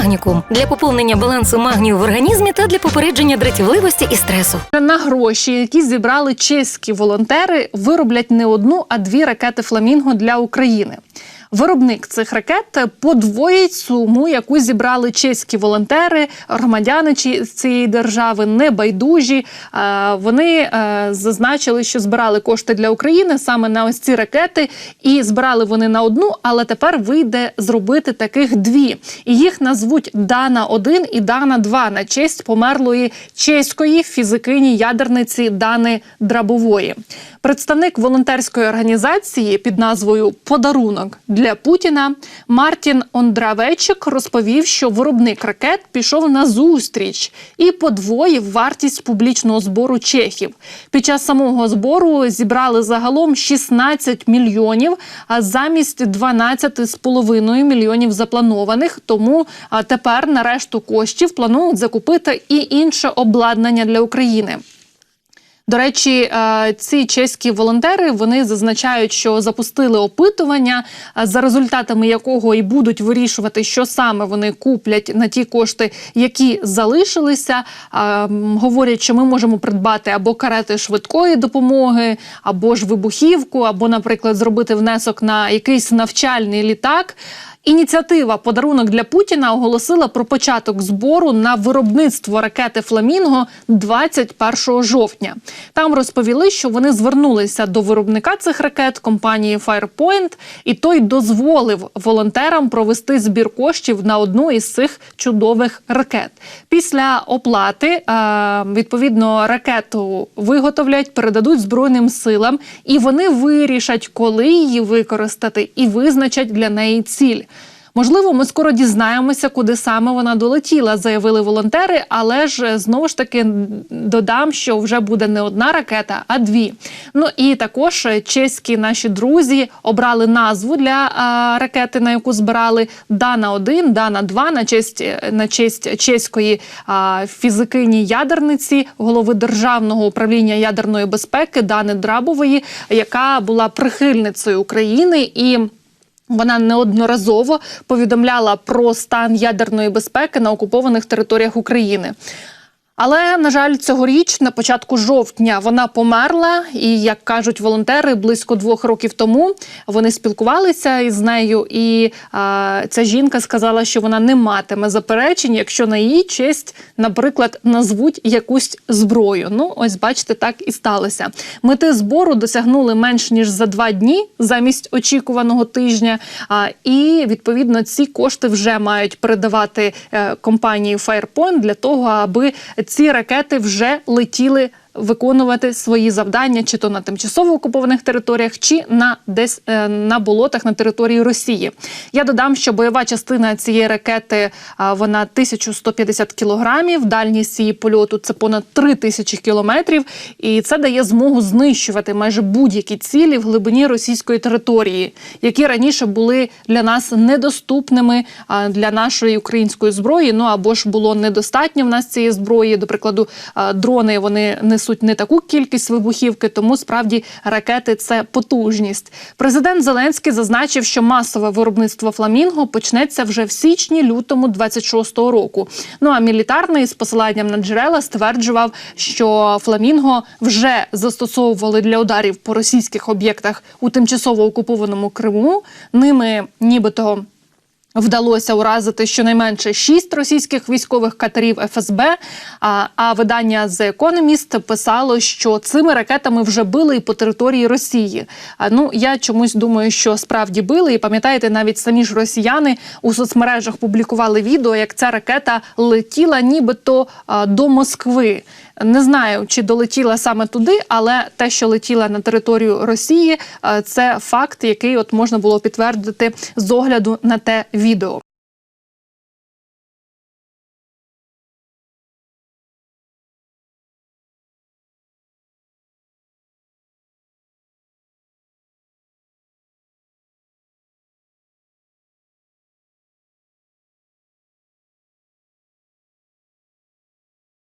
Магнікум для поповнення балансу магнію в організмі та для попередження дратівливості і стресу. На гроші, які зібрали чеські волонтери, вироблять не одну, а дві ракети Фламінго для України. Виробник цих ракет подвоїть суму, яку зібрали чеські волонтери, громадяни цієї держави, небайдужі. Е, Вони е, зазначили, що збирали кошти для України саме на ось ці ракети, і збирали вони на одну, але тепер вийде зробити таких дві. І їх назвуть Дана 1 і Дана 2 на честь померлої чеської фізикині ядерниці Дани Драбової. Представник волонтерської організації під назвою Подарунок для Путіна Мартін Ондравечик розповів, що виробник ракет пішов на зустріч і подвоїв вартість публічного збору чехів. Під час самого збору зібрали загалом 16 мільйонів, а замість 12,5 мільйонів запланованих. Тому тепер на решту коштів планують закупити і інше обладнання для України. До речі, е, ці чеські волонтери вони зазначають, що запустили опитування, е, за результатами якого і будуть вирішувати, що саме вони куплять на ті кошти, які залишилися. Е, Говорять, що ми можемо придбати або карети швидкої допомоги, або ж вибухівку, або, наприклад, зробити внесок на якийсь навчальний літак. Ініціатива подарунок для Путіна оголосила про початок збору на виробництво ракети Фламінго 21 жовтня. Там розповіли, що вони звернулися до виробника цих ракет компанії Firepoint, і той дозволив волонтерам провести збір коштів на одну із цих чудових ракет. Після оплати е, відповідно ракету виготовлять, передадуть збройним силам, і вони вирішать, коли її використати, і визначать для неї ціль. Можливо, ми скоро дізнаємося, куди саме вона долетіла, заявили волонтери. Але ж е, знову ж таки додам, що вже буде не одна ракета, а дві. Ну і також е, чеські наші друзі обрали назву для а, ракети, на яку збирали Дана 1 Дана 2 на честь е, на честь чеської а, фізикині ядерниці, голови державного управління ядерної безпеки Дани Драбової, яка була прихильницею України і. Вона неодноразово повідомляла про стан ядерної безпеки на окупованих територіях України. Але на жаль, цьогоріч, на початку жовтня, вона померла, і як кажуть волонтери, близько двох років тому вони спілкувалися із нею. І а, ця жінка сказала, що вона не матиме заперечень, якщо на її честь, наприклад, назвуть якусь зброю. Ну, ось бачите, так і сталося. Мети збору досягнули менш ніж за два дні замість очікуваного тижня. А, і відповідно ці кошти вже мають передавати е, компанії Firepoint для того, аби ці ракети вже летіли. Виконувати свої завдання, чи то на тимчасово окупованих територіях, чи на десь е, на болотах на території Росії. Я додам, що бойова частина цієї ракети а, вона 1150 кілограмів. Дальність її польоту це понад 3000 кілометрів, і це дає змогу знищувати майже будь-які цілі в глибині російської території, які раніше були для нас недоступними для нашої української зброї. Ну або ж було недостатньо в нас цієї зброї. До прикладу, дрони вони несуть не таку кількість вибухівки, тому справді ракети це потужність. Президент Зеленський зазначив, що масове виробництво фламінго почнеться вже в січні-лютому 26-го року. Ну а мілітарний з посиланням на джерела стверджував, що фламінго вже застосовували для ударів по російських об'єктах у тимчасово окупованому Криму. Ними нібито. Вдалося уразити щонайменше шість російських військових катерів ФСБ. А, а видання The Economist писало, що цими ракетами вже били і по території Росії. А ну я чомусь думаю, що справді били. І пам'ятаєте, навіть самі ж росіяни у соцмережах публікували відео, як ця ракета летіла, нібито а, до Москви. Не знаю, чи долетіла саме туди, але те, що летіла на територію Росії, е, це факт, який от можна було підтвердити з огляду на те відео.